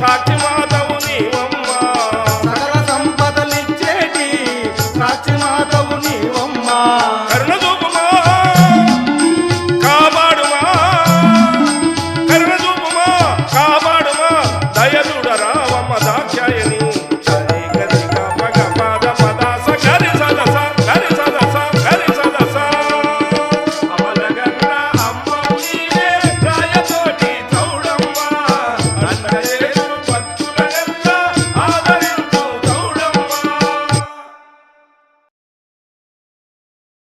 సాక్షి మాధవు సకల సంపదలిచ్చేటి సాక్షిమా